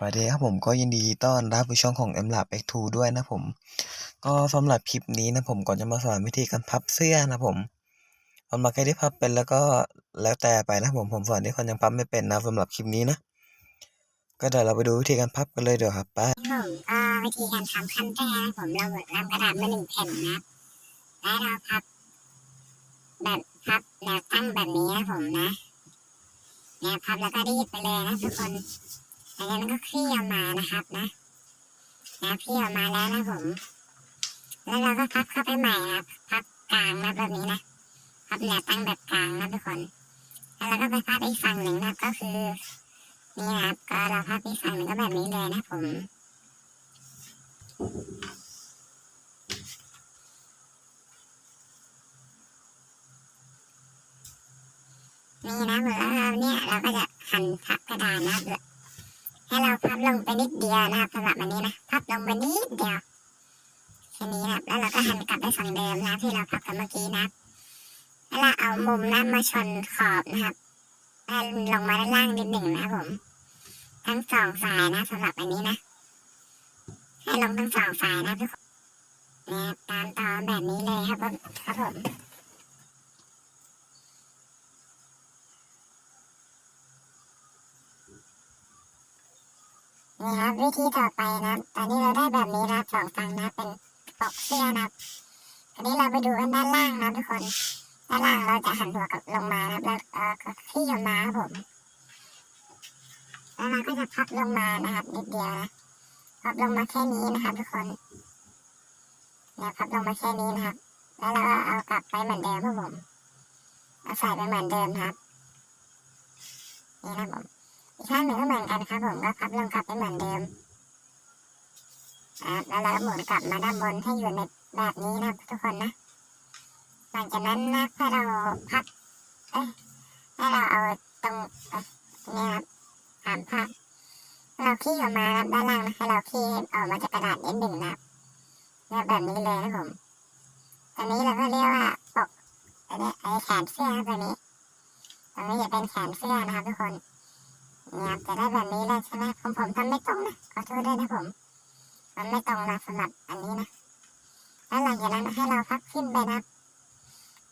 สวัสดีครับผมก็ยินดีต้อนรับผู้ช่องของ m l a b X2 ด้วยนะผม ก็สำหรับคลิปนี้นะผมก็จะมาสอนวิธีการพับเสื้อนะผมสำหรับใครที่พับเป็นแล้วก็แล้วแต่ไปนะผมผมสอนที่คนยังพับไม่เป็นนะสำหรับคลิปนี้นะ ก็เดี๋ยวเราไปดูวิธีการพับกันเลยเดี๋ยวครับไปผมก็วิธีการทำขั้นแรกนะผมเรานำกระดาษมาหนึ่งแผ่นนะแล้วเราพับ แบบพับแนวตั้งแบบนี้นะผมนะเนี่ยพับแล้วก็รีดไปเลยนะทุกคน จากนั้นก็คลี่ออกมานะครับนะนะคลี่ออกมาแล้วนะผม แล้วเราก็พับเข้าไปใหม่นะพับกลางนะแบบนี้นะพับแนวตั้งแบบกลางนะทุกคน แล้วเราก็ไปพับอีกฝั่งหนึ่งนะก็คือนี่ครับก็เราพับอีกฝั่งหนึ่งก็แบบนี้เลยนะผมนี่นะเหมือนเราเนี่ยเราก็จะหั่นพับกระดานนะ ให้เราพับลงไปนิดเดียวนะครับสำหรับอันนี้นะพับลงไปนิดเดียวแค่นี้นะครับแล้วเราก็หันกลับไปฝั่งเดิมนะที่เราพับกันเมื่อกี้นะครับแล้วเราเอามุมนะมาชนขอบนะครับแล้วลงมาด้านล่างนิดหนึ่งนะผมทั้งสองฝ่ายนะสำหรับอันนี้นะให้ลงทั้งสองฝ่ายนะทุกคนเนี่ยตามต่อแบบนี้เลยครับผมครับผม นี่ครับวิธีต่อไปนะตอนนี้เราได้แบบนี้นะสองฝั่งนะเป็นปกเสื้อนะทีนี้เราไปดูกันด้านล่างนะทุกคนด้านล่างเราจะหันหัวกลับลงมานะแล้วเออก็คลี่ออกมาครับผมแล้วเราก็จะพับลงมานะครับนิดเดียวนะพับลงมาแค่นี้นะครับ ทุกคนเนี่ยพับลงมาแค่นี้นะครับ แล้วเราก็เอากลับไปเหมือนเดิมครับผมเอาใส่ไปเหมือนเดิมครับนี่นะผม ข้างหนึ่งก็เหมือนกันครับผมก็พับลงกลับไปเหมือนเดิมอะแล้วเราก็หมุนกลับมาด้านบนให้อยู่ในแบบนี้นะทุกคนนะ หลังจากนั้นนะถ้าเราพับเอ้ยให้เราเอาตรงเนี่ยครับสามภาพเราขี้ออกมาด้านล่างนะให้เราขี้ออกมาจากกระดาษนิดหนึ่งนะเนี่ยแบบนี้เลยนะผมตอนนี้เราก็เรียกว่าปกอันนี้ไอ้แขนเสื้อตัวนี้ตรงนี้จะเป็นแขนเสื้อนะครับทุกคน เนี่ยจะได้แบบนี้เลยใช่ไหมผมผมทำไม่ตรงนะขอโทษด้วยนะผม มันไม่ตรงนะสำหรับอันนี้นะแล้วหลังจากนั้นให้เราพับขึ้นไปนะครับ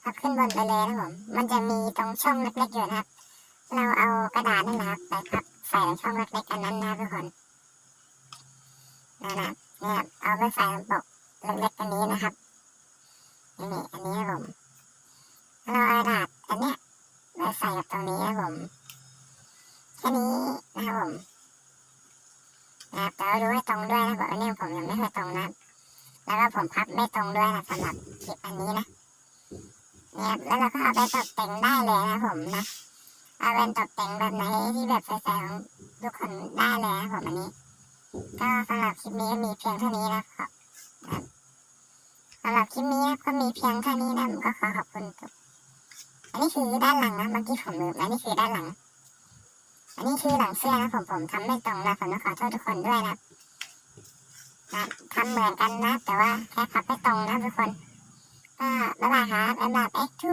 พับขึ้นบนไปเลยนะผม มันจะมีตรงช่องเล็กๆอยู่นะครับ เราเอากระดาษนั่นนะครับไปพับใส่ในช่องเล็กๆอันนั้นนะทุกคนนั่นนะเนี่ยเอาไปใส่ปกเล็กๆอันนี้นะครับนี่อันนี้นะผมเราเอากระดาษอันเนี้ยไปใส่กับตรงนี้นะผม แค่นี้นะครับผมนะครับแต่ว่าดูให้ตรงด้วยนะผมอันนี้ผมยังไม่เคยตรงนะแล้วก็ผมพับไม่ตรงด้วยนะสำหรับคลิปอันนี้นะเนี่ยแล้วเราก็เอาไปตกแต่งได้เลยนะผมนะเอาเป็นตกแต่งแบบไหนที่แบบใส่ของทุกคนได้เลยนะผมอันนี้ ก็สำหรับคลิปนี้ก็มีเพียงเท่านี้นะครับสำหรับคลิปนี้ก็มีเพียงเท่านี้นะผมก็ขอขอบคุณทุกอันนี้คือด้านหลังนะเมื่อกี้ผมลืมอันนี้คือด้านหลัง อันนี้คือหลังเสื้อนะผมผมทำไม่ตรงนะผมต้องขอโทษทุกคนด้วยนะนะทำเหมือนกันนะ แต่ว่าแค่พับไม่ตรงนะทุกคนก็บ๊ายบายครับบ๊ายบาย X2